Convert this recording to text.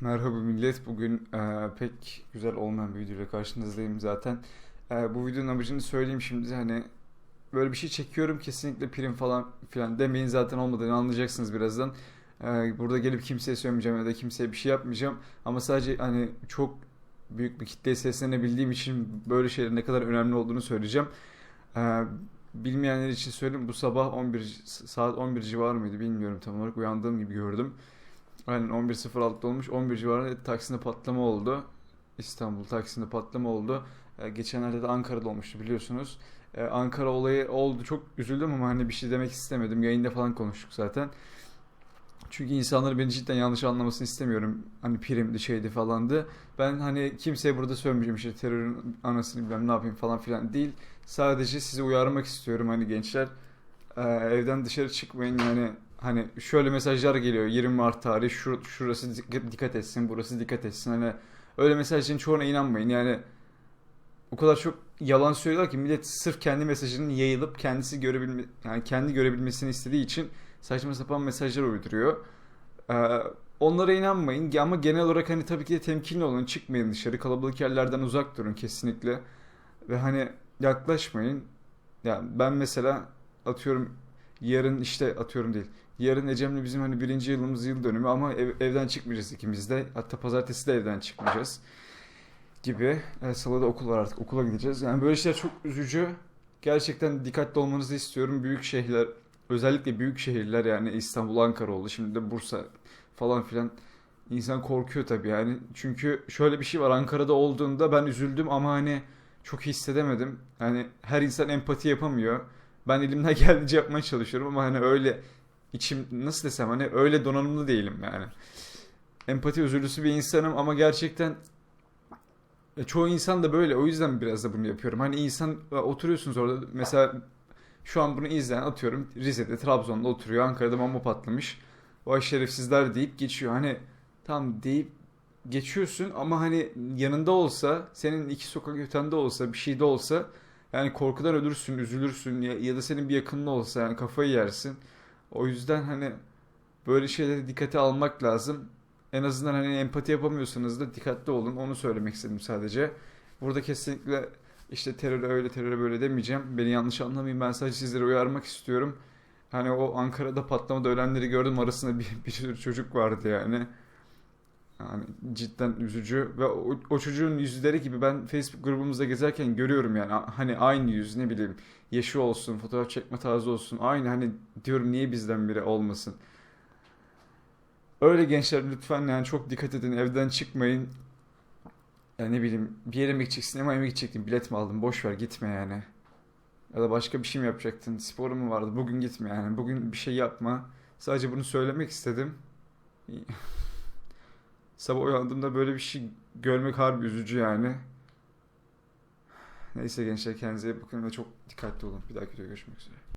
Merhaba millet. Bugün e, pek güzel olmayan bir videoyla karşınızdayım zaten. E, bu videonun amacını söyleyeyim şimdi. Hani böyle bir şey çekiyorum kesinlikle prim falan filan demeyin zaten olmadığını anlayacaksınız birazdan. E, burada gelip kimseye söylemeyeceğim ya da kimseye bir şey yapmayacağım. Ama sadece hani çok büyük bir kitleye seslenebildiğim için böyle şeylerin ne kadar önemli olduğunu söyleyeceğim. E, bilmeyenler için söyleyeyim. Bu sabah 11 saat 11 civarı mıydı bilmiyorum tam olarak uyandığım gibi gördüm. Aynen 11.06'da olmuş. 11 civarında Taksim'de patlama oldu. İstanbul Taksim'de patlama oldu. Ee, geçenlerde de Ankara'da olmuştu biliyorsunuz. Ee, Ankara olayı oldu. Çok üzüldüm ama hani bir şey demek istemedim. Yayında falan konuştuk zaten. Çünkü insanları beni cidden yanlış anlamasını istemiyorum. Hani primdi şeydi falandı. Ben hani kimseye burada söylemeyeceğim işte terörün anasını bilmem ne yapayım falan filan değil. Sadece sizi uyarmak istiyorum hani gençler. Ee, evden dışarı çıkmayın yani hani şöyle mesajlar geliyor 20 Mart tarihi şu, şurası dik- dikkat etsin burası dikkat etsin hani öyle mesajların çoğuna inanmayın yani o kadar çok yalan söylüyorlar ki millet sırf kendi mesajının yayılıp kendisi görebilme yani kendi görebilmesini istediği için saçma sapan mesajlar uyduruyor. Ee, onlara inanmayın ama genel olarak hani tabii ki de temkinli olun çıkmayın dışarı kalabalık yerlerden uzak durun kesinlikle ve hani yaklaşmayın. Ya ben mesela atıyorum yarın işte atıyorum değil. Yarın Ecem'le bizim hani birinci yılımız yıl dönümü ama ev- evden çıkmayacağız ikimiz de. Hatta pazartesi de evden çıkmayacağız gibi. E, Salıda okul var artık okula gideceğiz. Yani böyle şeyler çok üzücü. Gerçekten dikkatli olmanızı istiyorum. Büyük şehirler özellikle büyük şehirler yani İstanbul, Ankara oldu. Şimdi de Bursa falan filan. İnsan korkuyor tabii yani. Çünkü şöyle bir şey var. Ankara'da olduğunda ben üzüldüm ama hani çok hissedemedim. Yani her insan empati yapamıyor. Ben elimden geldiğince yapmaya çalışıyorum ama hani öyle içim nasıl desem hani öyle donanımlı değilim yani. Empati özürlüsü bir insanım ama gerçekten e, çoğu insan da böyle. O yüzden biraz da bunu yapıyorum. Hani insan e, oturuyorsunuz orada mesela şu an bunu izleyen atıyorum Rize'de, Trabzon'da oturuyor. Ankara'da bomba patlamış. Vay şerefsizler deyip geçiyor. Hani tam deyip geçiyorsun ama hani yanında olsa, senin iki sokak ötende olsa, bir şey de olsa yani korkudan ölürsün, üzülürsün ya, ya da senin bir yakının olsa yani kafayı yersin. O yüzden hani böyle şeyleri dikkate almak lazım. En azından hani empati yapamıyorsanız da dikkatli olun. Onu söylemek istedim sadece. Burada kesinlikle işte teröre öyle teröre böyle demeyeceğim. Beni yanlış anlamayın. Ben sadece sizleri uyarmak istiyorum. Hani o Ankara'da patlamada ölenleri gördüm arasında bir, bir çocuk vardı yani. Yani cidden üzücü ve o, o çocuğun yüzleri gibi ben Facebook grubumuzda gezerken görüyorum yani hani aynı yüz ne bileyim yaşı olsun fotoğraf çekme tarzı olsun aynı hani diyorum niye bizden biri olmasın. Öyle gençler lütfen yani çok dikkat edin evden çıkmayın. Yani ne bileyim bir yere mi gideceksin sinemaya mı gidecektin bilet mi aldın boş ver gitme yani. Ya da başka bir şey mi yapacaktın sporu mu vardı bugün gitme yani bugün bir şey yapma. Sadece bunu söylemek istedim. Sabah uyandığımda böyle bir şey görmek harbi üzücü yani. Neyse gençler kendinize iyi bakın ve çok dikkatli olun. Bir dahaki videoda görüşmek üzere.